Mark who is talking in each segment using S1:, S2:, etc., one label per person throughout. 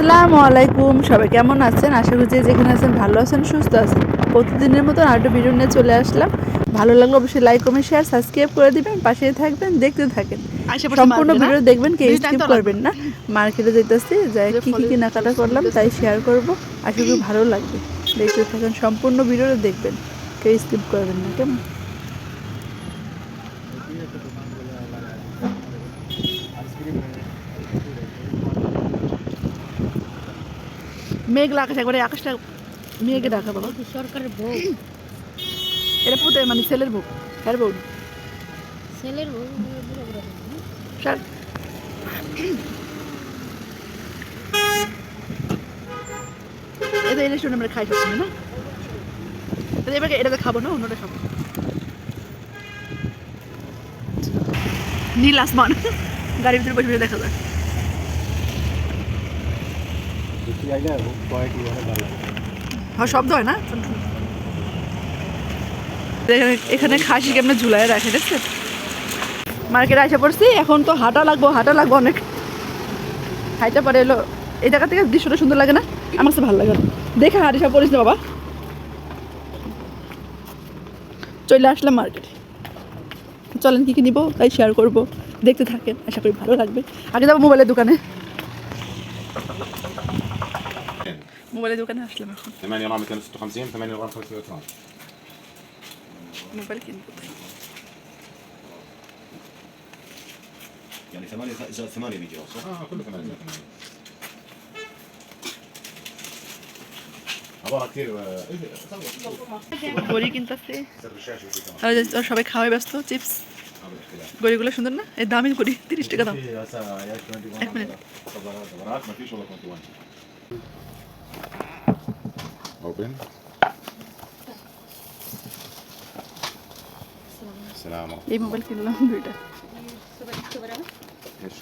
S1: আসসালামু আলাইকুম। সবাই কেমন আছেন? আশা করছি যেখানে আছেন ভালো আছেন সুস্থ আছেন। প্রতিদিনের মতন আরেকটা ভিডিও নিয়ে চলে আসলাম। ভালো লাগলে অবশ্যই লাইক কমেন্ট শেয়ার সাবস্ক্রাইব করে দিবেন পাশে থাকবেন দেখতে থাকেন। সম্পূর্ণ ভিডিও দেখবেন কেউ স্কিপ করবেন না। মার্কেটে যেতেছি যাই কি কি কেনাকাটা করলাম তাই শেয়ার করব। আশা করি ভালো লাগবে। দেখতে থাকেন সম্পূর্ণ ভিডিওটা দেখবেন। কেউ স্কিপ করবেন না কেমন? মেঘ আকাশ একবারে আকাশটা মেঘে ঢাকা বাবা।
S2: সরকারের বউ।
S1: এটা পুতে মানে ছেলের হ্যার বউ।
S2: ছেলের বউ।
S1: স্যার। এটা এই রেস্টুরেন্ট আমরা খাই সবসময় না? তাহলে এবার এটাতে খাব না? অন্যটা খাব। নীল আসমান। গাড়ির ভিতরে বসে দেখা যায় হ্যাঁ শব্দ হয় না? এখানে খাসি কেমন ঝুলায় রাখে দেখছেন মার্কেটে আসা পড়ছি, এখন তো হাঁটা লাগবো হাঁটা লাগবো অনেক। হাইটা পরে এলো এই জায়গা থেকে দৃশ্যটা সুন্দর লাগে না? আমার কাছে ভালো লাগে না। দেখে হাঁটি সব পড়িস না বাবা। চলে আসলাম মার্কেটে। চলেন কী কী নিবো, তাই শেয়ার করব। দেখতে থাকেন, আশা করি ভালো লাগবে। আগে যাব মোবাইলের দোকানে। مو ولد وكان هفش لما يكون
S3: 8 رام 256 8 رام 35
S1: مو بالك
S4: يعني 8 زائد 8 بيجي صح؟
S3: آه كله 8 زائد ثمانية. عبارة كثير بوريك أنت
S1: السي هذا
S3: شبك حاوي بس تو
S1: تيبس যে- আর সবাই খাওয়াই ব্যস্ত চিপস
S3: هذا الاختلاف
S1: গড়িগুলো সুন্দর না এই দামি গড়ি তিরিশ টাকা দাম
S3: في هسه يا 21
S1: এক মিনিট
S3: خبرات خبرات ما فيش والله 21 اوبن السلام عليكم
S1: এই মোবাইল কিনলাম দুইটা
S3: ايش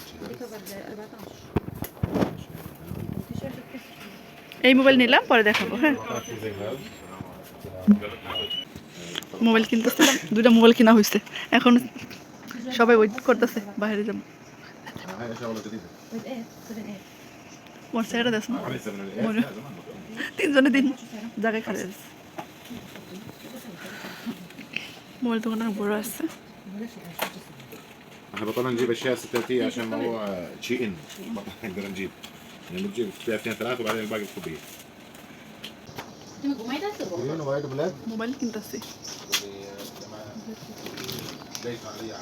S1: এই মোবাইল নিলাম পরে দেখাবো হ্যাঁ মোবাইল কিনতেছিলাম দুইটা মোবাইল কেনা হয়েছে এখন সবাই ওয়েট করতেছে বাইরে যাবো
S3: هاي شغله جديده
S1: মোর সাইডে দেশ না
S3: لسه من
S1: مرة. তিনজনে তিন জায়গায় খালি আছে মোবাইল দোকান অনেক বড় আছে
S3: احنا بطلنا نجيب اشياء ستاتيه عشان موضوع تشي ان نقدر نجيب يعني بتجيب فيها اثنين ثلاثه وبعدين الباقي الكوبيه
S2: তুমি ঘুমাইতেছো
S3: ليس علي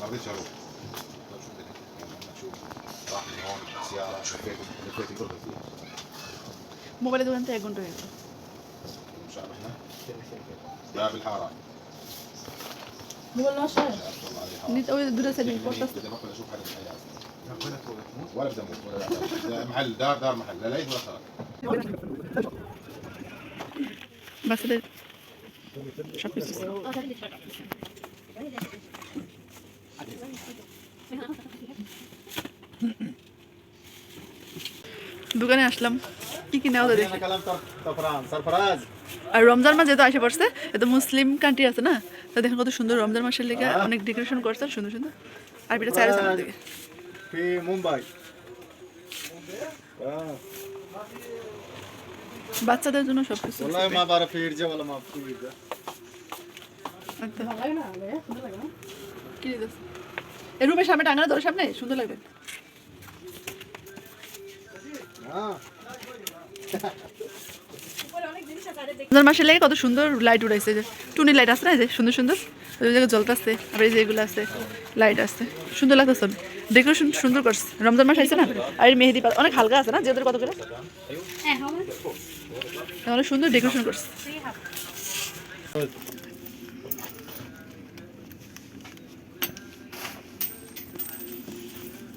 S3: ما رضيتش أروح راح من هون سياره شفيته لفيت الجرده فيها
S1: مو بلد ولا انت يكون جندو
S3: مش عارف إحنا باب الحاره هو اللي مش
S1: عارف نيت قوي الدولة سليم
S3: بدي بقول أشوف حدا ولا بدي أموت ولا محل دار دار محل. لا لا ليل ولا
S1: خلاص. بس দোকানে আসলাম। কি কি নেওয়া আর রমজান মাস যেহেতু আসে পড়ছে এত মুসলিম কান্ট্রি আছে না? তো দেখেন কত সুন্দর রমজান মাসের লেগে অনেক ডেকোরেশন করছে সুন্দর সুন্দর। আর বিটা চার সামনে দিকে।
S4: মুম্বাই?
S1: বাচ্চাদের জন্য সব কিছু লাগতে ভালো লাগে রুমের সামনে টাঙানো তোর সামনে সুন্দর লাগবে। মাসে লাগে কত সুন্দর লাইট উড়াইছে যে টুনি লাইট আছে না যে সুন্দর সুন্দর? ওই জায়গায় আবার এই এগুলো আছে লাইট আসছে সুন্দর লাগতেছে ডেকোরেশন সুন্দর করছে। রমজান মাস আইছে না? আর এই মেহেদি পাতা অনেক হালকা আছে না? যে ওদের কত করে সুন্দর ডেকোরেশন করছে।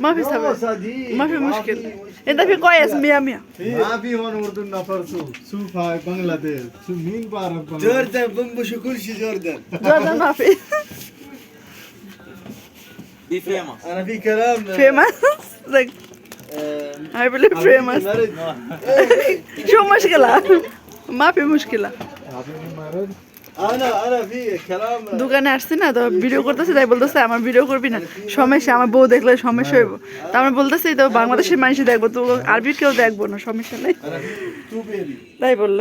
S4: ما في والله
S1: سبب
S4: صديق
S1: ما في مشكلة انت في كويس مية مية
S4: ما في هون اردن نفر شوف شوف هاي بنغلاديش شوف مين بعرف بنغلاديش
S5: جوردن بنبشوا كل شيء جوردن
S1: جوردن ما في
S5: في فيمس انا في كلام
S1: famous like
S5: آه،
S1: I believe famous
S5: نرد.
S1: شو مشكلة ما في مشكلة দোকানে আসছি না তো ভিডিও করতেছে তাই বলতেছে আমার ভিডিও করবি না। সমস্যা আমার বউ দেখলে সমস্যা হইব। তা আমার বলতেছে তো বাংলাদেশের মানুষই দেখব তো আরবি কেউ দেখব না সমস্যা নেই। তাই
S5: বলল।